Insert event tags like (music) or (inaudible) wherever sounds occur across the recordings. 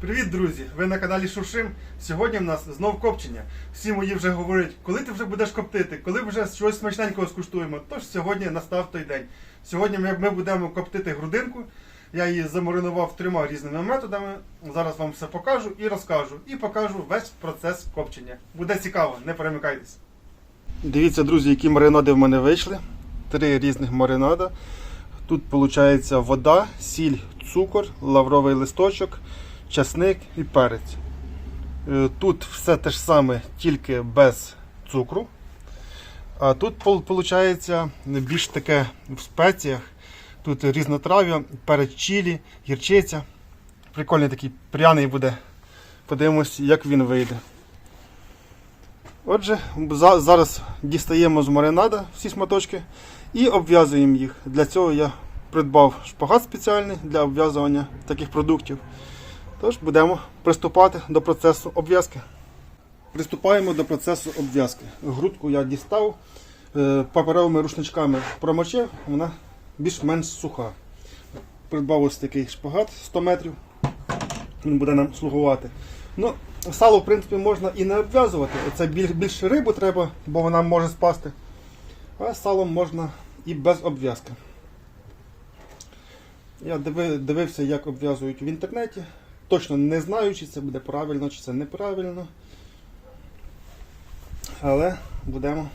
Привіт, друзі! Ви на каналі Шуршим. Сьогодні в нас знов копчення. Всі мої вже говорять, коли ти вже будеш коптити, коли вже щось смачненького скуштуємо. Тож сьогодні настав той день. Сьогодні ми, будемо коптити грудинку. Я її замаринував трьома різними методами. Зараз вам все покажу і розкажу. І покажу весь процес копчення. Буде цікаво, не перемикайтесь. Дивіться, друзі, які маринади в мене вийшли. Три різних маринада. Тут виходить вода, сіль, цукор, лавровий листочок, часник і перець. Е, Тут все те ж саме, тільки без цукру. А тут виходить більш таке в спеціях. Тут різнотрав'я, перець чилі, гірчиця. Прикольний такий пряний буде. Подивимось, як він вийде. Отже, зараз дістаємо з маринада всі шматочки і обв'язуємо їх. Для цього я придбав шпагат спеціальний для обв'язування таких продуктів. Тож будемо приступати до процесу обв'язки. Приступаємо до процесу обв'язки. Грудку я дістав, е, паперовими рушничками промочив, вона більш-менш суха. Придбав ось такий шпагат 100 метрів. Він буде нам слугувати. Ну, сало, в принципі, можна і не обв'язувати. Це біль- більше рибу треба, бо вона може спасти. А салом можна і без обв'язки. Я дивився, як обв'язують в інтернеті. Точно не знаю, чи це буде правильно, чи це неправильно. Але будемо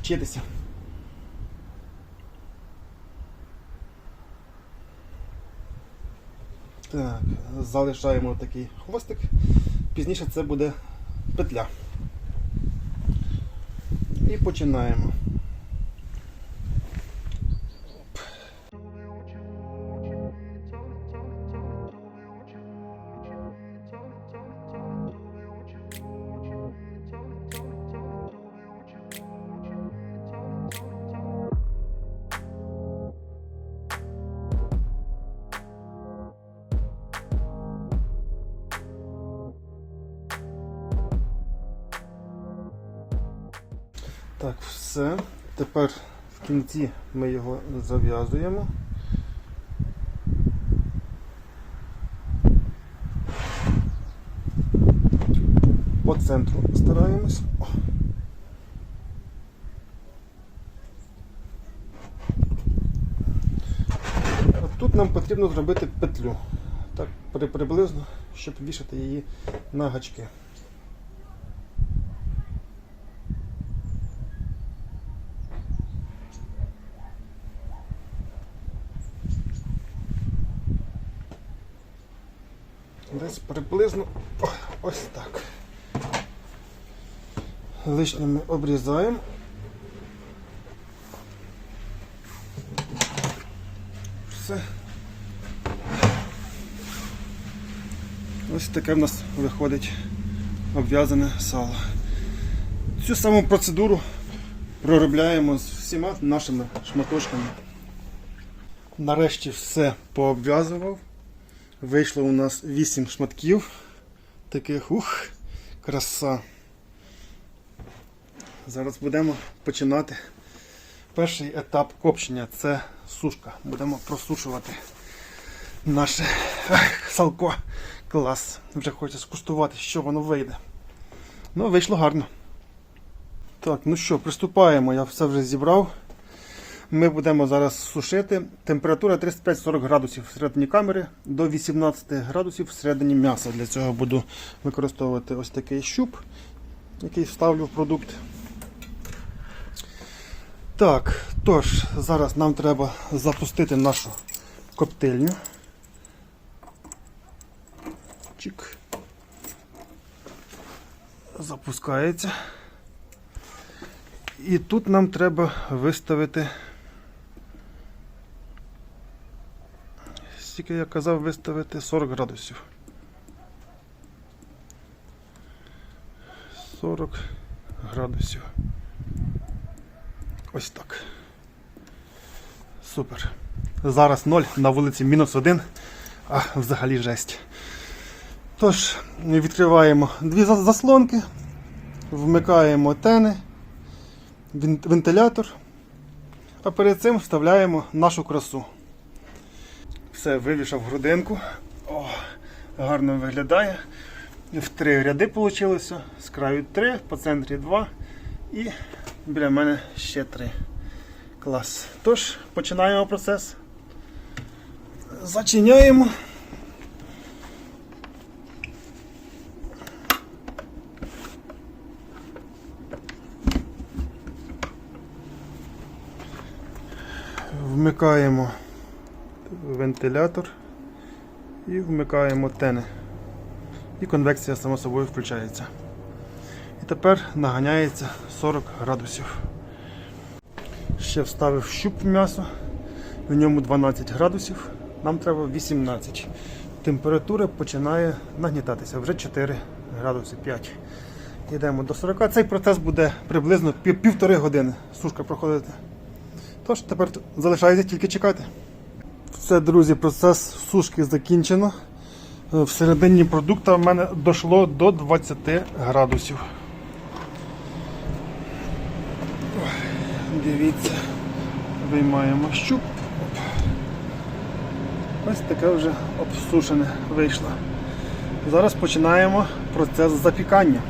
вчитися. Так, залишаємо такий хвостик. Пізніше це буде петля. І починаємо. Так, все. Тепер в кінці ми його зав'язуємо. По центру стараємось. Тут нам потрібно зробити петлю. Так, приблизно, щоб вішати її на гачки. Десь приблизно ось так. Лишнє ми обрізаємо. Все. Ось таке в нас виходить обв'язане сало. Цю саму процедуру проробляємо з всіма нашими шматочками. Нарешті все пообв'язував. Вийшло у нас 8 шматків. Таких ух, краса. Зараз будемо починати перший етап копчення це сушка. Будемо просушувати наше ех, салко. Клас. Вже хочеться скуштувати, що воно вийде. Ну, вийшло гарно. Так, ну що, приступаємо. Я все вже зібрав. Ми будемо зараз сушити. Температура 35-40 градусів всередині камери до 18 градусів всередині м'яса. Для цього буду використовувати ось такий щуп, який вставлю в продукт. Так, тож, зараз нам треба запустити нашу коптильню. Чик. Запускається. І тут нам треба виставити. Стільки я казав виставити 40 градусів. 40 градусів. Ось так. Супер. Зараз 0, на вулиці мінус 1, а взагалі жесть. Тож, відкриваємо дві заслонки, вмикаємо тени, вентилятор, а перед цим вставляємо нашу красу. Все, вивішав грудинку. О, гарно виглядає. В три ряди вийшло. З краю три, по центрі два і біля мене ще три. Клас. Тож, починаємо процес. Зачиняємо. Вмикаємо вентилятор і вмикаємо тени. І конвекція само собою включається. І тепер наганяється 40 градусів. Ще вставив щуп в м'ясо, в ньому 12 градусів, нам треба 18. Температура починає нагнітатися, вже 4 градуси 5. Йдемо до 40. Цей процес буде приблизно пів- півтори години сушка проходити. Тож тепер залишається тільки чекати. Все, друзі, процес сушки закінчено. Е, Всередині продукту в мене дійшло до 20 градусів. Дивіться, виймаємо щуп. Ось таке вже обсушене вийшло. Зараз починаємо процес запікання.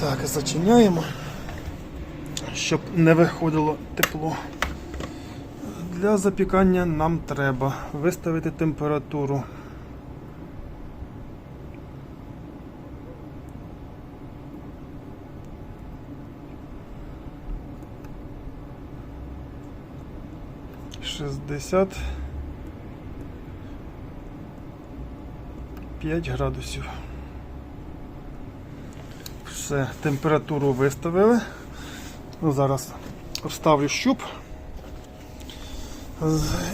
Так, зачиняємо, щоб не виходило тепло. Для запікання нам треба виставити температуру. Шістдесят п'ять градусів. Все, температуру виставили. Ну, Зараз вставлю щуп.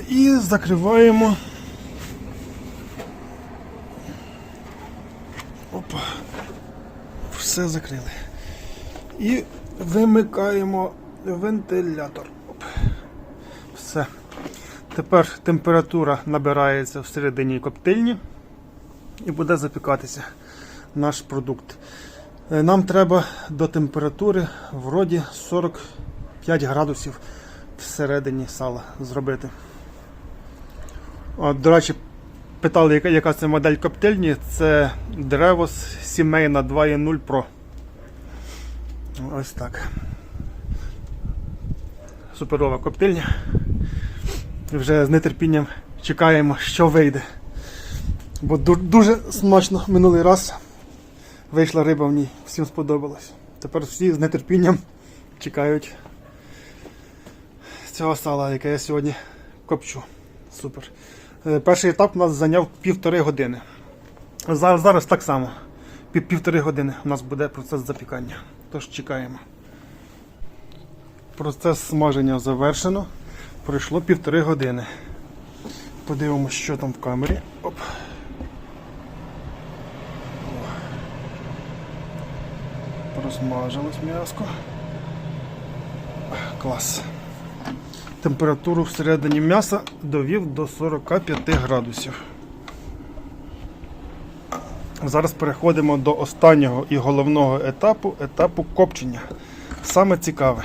І закриваємо. Опа. Все закрили. І вимикаємо вентилятор. Оп. Все. Тепер температура набирається всередині коптильні і буде запікатися наш продукт. Е, Нам треба до температури вроді 45 градусів всередині сала зробити. От, до речі, питали, яка, яка це модель коптильні. Це Drevos сімейна 2.0 Pro. Ось так. Суперова коптильня. Вже з нетерпінням чекаємо, що вийде. Бо дуже смачно минулий раз вийшла риба в ній, всім сподобалось. Тепер всі з нетерпінням чекають цього сала, яке я сьогодні копчу. Супер. Е, Перший етап у нас зайняв півтори години. Зараз, зараз так само. Пів- Півтори години у нас буде процес запікання. Тож чекаємо. Процес смаження завершено. Пройшло півтори години. Подивимося, що там в камері. Оп. Розмажилось м'яско. Клас. Температуру всередині м'яса довів до 45 градусів. Зараз переходимо до останнього і головного етапу етапу копчення. Саме цікаве.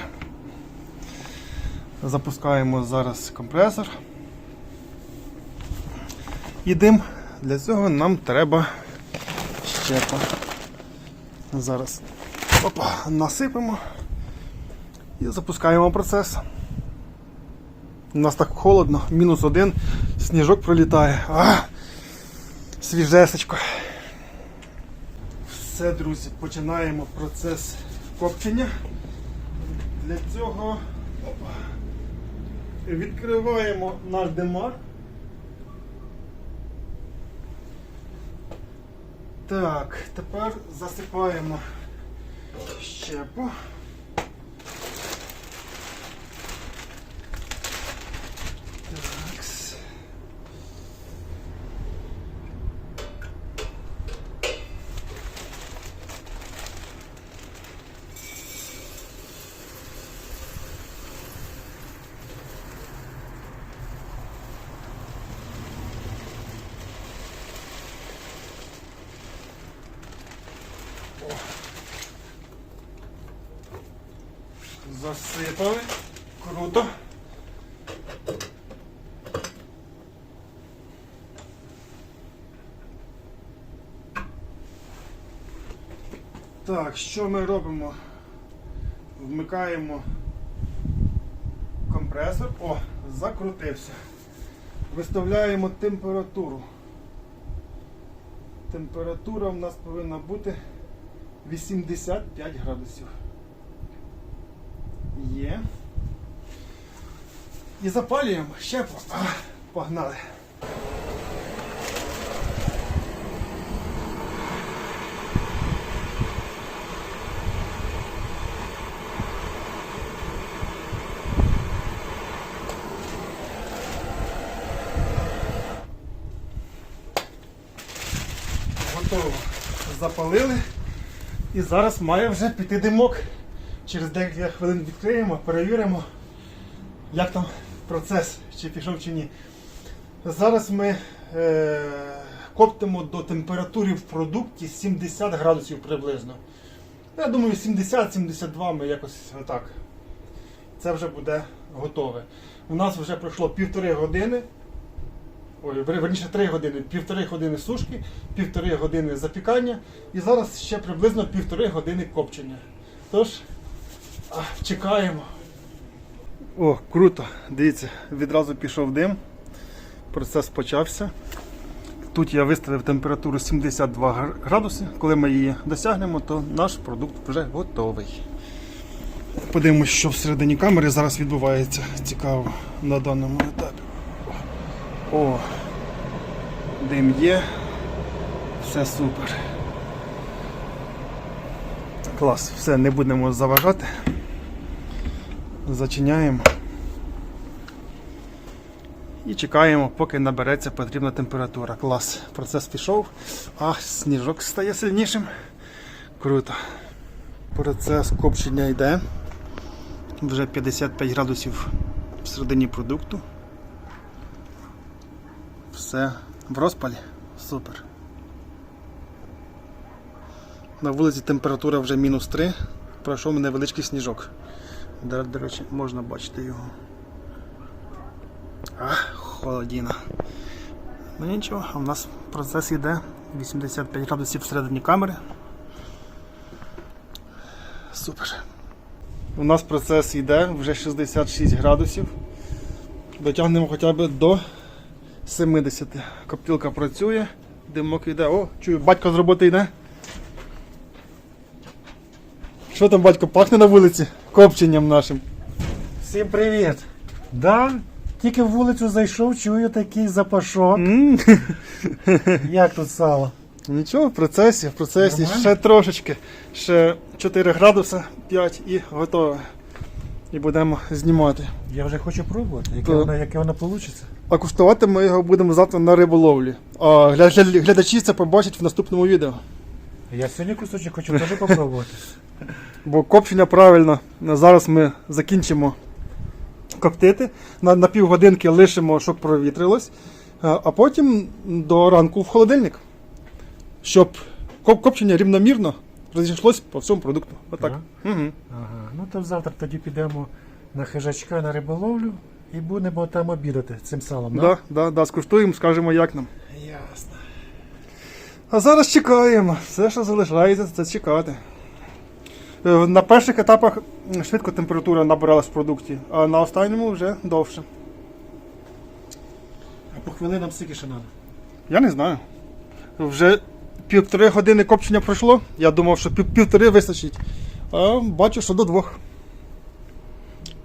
Запускаємо зараз компресор. І дим. Для цього нам треба щепа. Зараз опа, насипемо і запускаємо процес. У нас так холодно, мінус один, сніжок пролітає. А, свіжесечко. Все, друзі, починаємо процес копчення. Для цього відкриваємо наш димар. Так, тепер засипаємо щепу. Засипали. Круто. Так, що ми робимо? Вмикаємо компресор. О, закрутився. Виставляємо температуру. Температура в нас повинна бути. 85 градусів. Є. І запалюємо ще по- погнали. Готово. Запалили. І зараз має вже піти димок. Через декілька хвилин відкриємо, перевіримо, як там процес, чи пішов чи ні. Зараз ми е, коптимо до температури в продукті 70 градусів приблизно. Я думаю, 70-72 ми якось отак. Це вже буде готове. У нас вже пройшло півтори години. Верніше 3 години, півтори години сушки, півтори години запікання і зараз ще приблизно півтори години копчення. Тож, чекаємо. О, круто! Дивіться, відразу пішов дим. Процес почався. Тут я виставив температуру 72 градуси. Коли ми її досягнемо, то наш продукт вже готовий. Подивимось, що всередині камери зараз відбувається. Цікаво на даному етапі. О, дим є. Все супер. Клас, все, не будемо заважати. Зачиняємо. І чекаємо, поки набереться потрібна температура. Клас. Процес пішов, а сніжок стає сильнішим. Круто. Процес копчення йде. Вже 55 градусів всередині продукту. Все в розпалі. Супер. На вулиці температура вже мінус 3. Пройшов невеличкий сніжок. До, до речі, можна бачити його. А, холодіна. Ну нічого, а в нас процес йде 85 градусів всередині камери. Супер. У нас процес йде вже 66 градусів. Дотягнемо хоча б до 70. Коптилка працює, димок йде. О, чую, батько з роботи йде. Що там, батько, пахне на вулиці? Копченням нашим. Всім привіт! Да, тільки в вулицю зайшов, чую такий запашок. М, (laughs) Як тут сало? Нічого, в процесі, в процесі. Нормально? Ще трошечки. Ще 4 градуси, 5 і готове. І будемо знімати. Я вже хочу пробувати, яке То- воно, яке воно вийде. А куштувати ми його будемо завтра на риболовлі. А гля- гля- глядачі це побачать в наступному відео. Я сьогодні кусочок хочу теж попробувати. (laughs) Бо копчення правильно. Зараз ми закінчимо коптити. На, на півгодинки лишимо, щоб провітрилось, а а потім до ранку в холодильник. Щоб коп- копчення рівномірно розійшлось по всьому продукту. Отак. Угу. Ага. Ну то завтра тоді підемо на хижачка на риболовлю і будемо там обідати цим салом. Да, да, да, скуштуємо, скажемо, як нам. Ясно. А зараз чекаємо. Все, що залишається, це чекати. Е, На перших етапах швидко температура набиралась в продукті, а на останньому вже довше. А по хвилинам скільки ще треба? Я не знаю. Вже півтори години копчення пройшло. Я думав, що пів- півтори вистачить. А бачу, що до двох.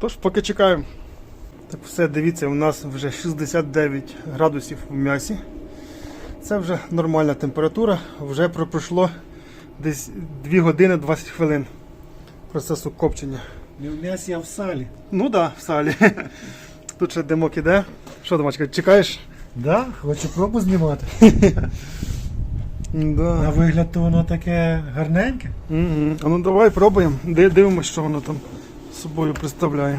Тож, поки чекаємо. Так все, дивіться, у нас вже 69 градусів в м'ясі. Це вже нормальна температура. Вже пройшло десь 2 години 20 хвилин процесу копчення. Не в м'ясі, а в салі. Ну так, да, в салі. (laughs) Тут ще димок іде. Що, Домачка, чекаєш? Да, хочу пробу знімати. Да. На вигляд то воно таке гарненьке. Угу. А ну давай пробуємо. Ди- Дивимось, що воно там собою представляє.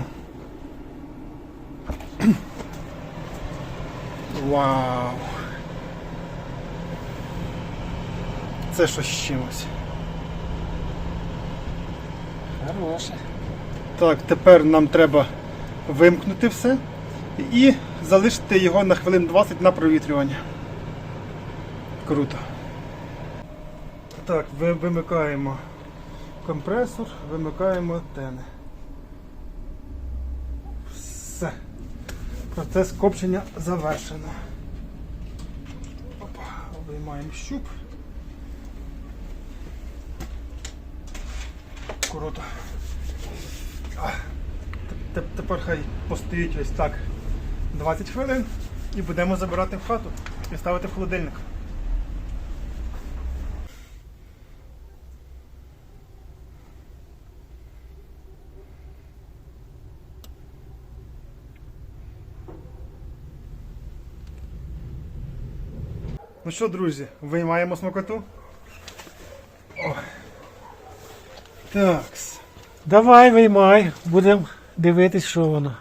Вау. Це щось з чимось. Хороше. Так, тепер нам треба вимкнути все і залишити його на хвилин 20 на провітрювання. Круто. Так, вимикаємо компресор, вимикаємо тени. Все. Процес копчення завершено. Опа, виймаємо щуп. Круто. Тепер хай постоїть ось так 20 хвилин і будемо забирати в хату і ставити в холодильник. Ну що, друзі, виймаємо смокоту. О. Такс. Давай, виймай, будемо дивитись, що воно.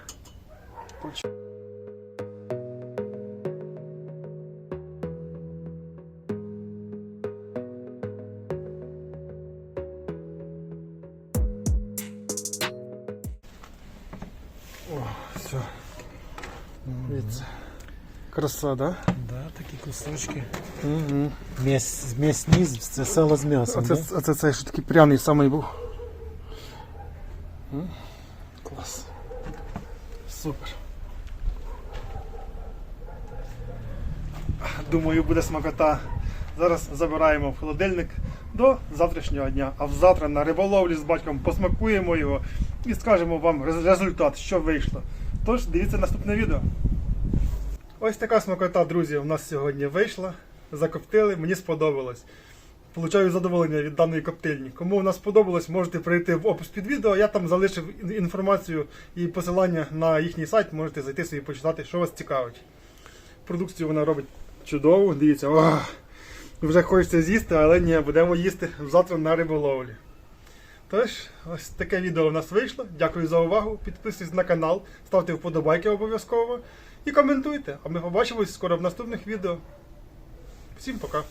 Краса, да? Да, такі кусочки. Угу. М'яс, м'ясні, це сало з м'ясом. Оце, да? оце цей що такий пряний самий був. М? Клас. Супер. Думаю, буде смакота. Зараз забираємо в холодильник до завтрашнього дня. А завтра на риболовлі з батьком посмакуємо його і скажемо вам результат, що вийшло. Тож дивіться наступне відео. Ось така смакота, друзі, у нас сьогодні вийшла. Закоптили, мені сподобалось. Получаю задоволення від даної коптильні. Кому нас сподобалось, можете перейти в опис під відео. Я там залишив інформацію і посилання на їхній сайт. Можете зайти собі почитати, що вас цікавить. Продукцію вона робить чудово. Дивіться, о, вже хочеться з'їсти, але ні, будемо їсти завтра на риболовлі. Тож, ось таке відео у нас вийшло. Дякую за увагу. Підписуйтесь на канал, ставте вподобайки обов'язково і коментуйте. А ми побачимось скоро в наступних відео. Всім пока!